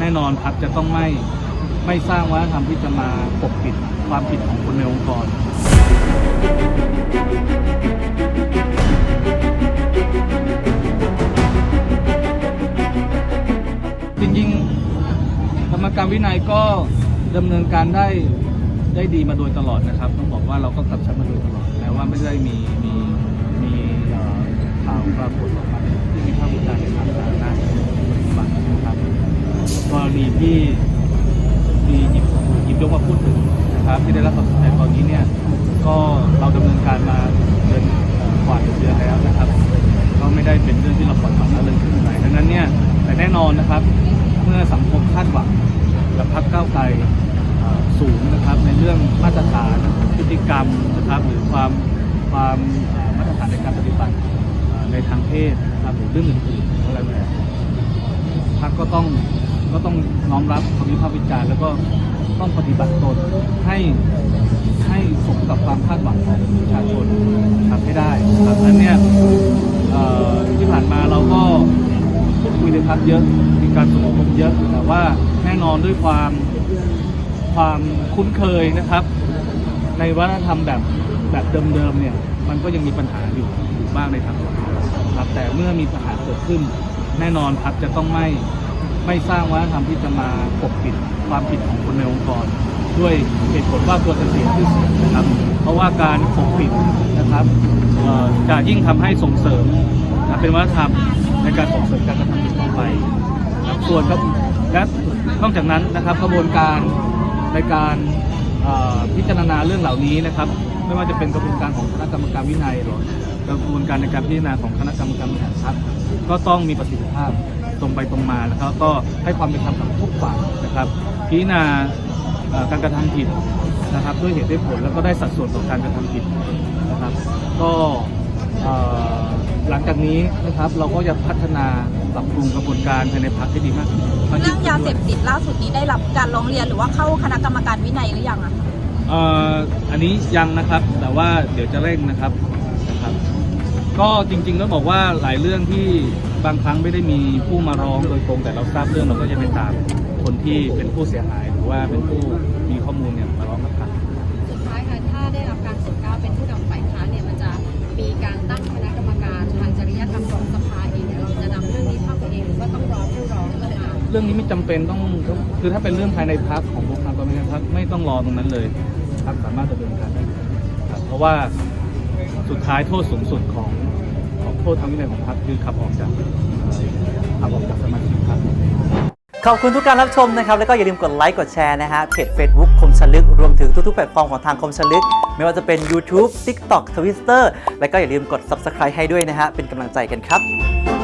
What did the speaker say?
แน่นอนพักจะต้องไม่ไม่สร้างวัฒนธรรมที่จะมาปกปิดความผิดของคนในองค์กรจริงๆ กรรมการวินัยก็ดำเนินการได้ได้ดีมาโดยตลอดนะครับ ต้องบอกว่าเราก็กำชับมาโดยตลอดแม้ว่าไม่ได้มีมีมีข่าวปรากฏออกมา ที่มีหยิบหยิบยกมาพูดถึงนะครับที่ได้รับความสนใจตอนนี้เนี่ยก็เราดำเนินการมาเดือนกว่าเดือนแล้วนะครับก็ไม่ได้เป็นเรื่องที่เราปล่อยปละละเลยขึ้นไปดังนั้นเนี่ยแต่แน่นอนนะครับ เมื่อสังคมคาดหวังกับพรรคก้าวไก่สูงนะครับในเรื่องมาตรฐานพฤติกรรมนะครับหรือความความมาตรฐานในการปฏิบัติในทางเพศนะครับหรือเรื่องอื่นๆก็แล้วแต่พร รคก็ต้องก็ต้องน้อมรับคำวิพากษ์วิจารณ์แล้วก็ต้องปฏิบัติตนให้ให้สมกับความคาดหวังของประชาชนนะครับให้ได้ครับนั้นเนี่ยที่ผ่านมาเราก็พูดคุยในพักเยอะมีการสมอบเยอะแต่ว่าแน่นอนด้วยความความคุ้นเคยนะครับ ในวัฒนธรรมแบบแบบเดิมๆเนี่ยมันก็ยังมีปัญหาอยู่อยู่บ้างในทางสังคมครับแต่เมื่อมีปัญหาเกิดขึ้น แน่นอนพักจะต้องไม่ไม่สร้างวัฒนธรรมที่จะมาปกปิดความผิดของคนในองค์กร ด้วยเหตุผลว่าตัวจะเสียชื่อเสียงนะครับ เพราะว่าการปกปิดนะครับจะยิ่งทำให้ส่งเสริมนะเป็นวัฒนธรรมในการส่งเสริมการกระทำผิดต่อไปส่วนครับและนอกจากนั้นนะครับกระบวนการในการ พิจารณาเรื่องเหล่านี้นะครับ ไม่ว่าจะเป็นกระบวนการของคณะกรรมการวินัยหรือกระบวนการในการพิจารณาของคณะกรรมการบริหารพรรคก็ต้องมีประสิทธิภาพตรงไปตรงมานะครับ ก็ให้ความเป็นธรรมกับทุกฝ่ายนะครับ พิจารณาการกระทำผิดนะครับด้วยเหตุด้วยผลแล้วก็ได้สัดส่วนของการกระทำผิดนะครับ ก็ หลังจากนี้นะครับเราก็จะพัฒนาปรับปรุงกระบวนการภายในพักให้ดีมากขึ้นมกเรื่ยิ่องขึ้นยาด้วเสพติดล่าสุดนี้ได้รับการร้องเรียนหรือว่าเข้าคณะกรรมการวินัยหรือยังอะคะเอ่ออันนี้ยังนะครับแต่ว่าเดี๋ยวจะเร่งนะครับนะครับ ก็จริงๆต้องบอกว่าหลายเรื่องที่บางครั้งไม่ได้มีผู้มาร้องโดยตรงแต่เราทราบเรื่องเราก็จะไปตามคนที่เป็นผู้เสียหาย หรือว่าเป็นผู้มีข้อมูลเนี่ยมาร้องกับทาง รื่องนี้ไม่จำเป็นต้องคือถ้าเป็นเรื่องภายในพักของพวกทากรรมการพักไม่ต้องรอตรงนั้นเลยพักสามารถดำเนินการได้ครับเพราะว่าสุดท้ายโทษสูงสุดของของโทษทางวินัยของพักคือขับออกจากขับออกจากสมาชิกพักขอบคุณทุกการรับชมนะครับ แล้วก็อย่าลืมกดไลค์กดแชร์นะฮะเพจ Facebook คมชลึก รวมถึงทุกๆแพลตฟอร์มของทางคมชลึก ไม่ว่าจะเป็น YouTube TikTok Twitter แล้วก็อย่าลืมกด Subscribe ให้ด้วยนะฮะเป็นกำลังใจกันครับ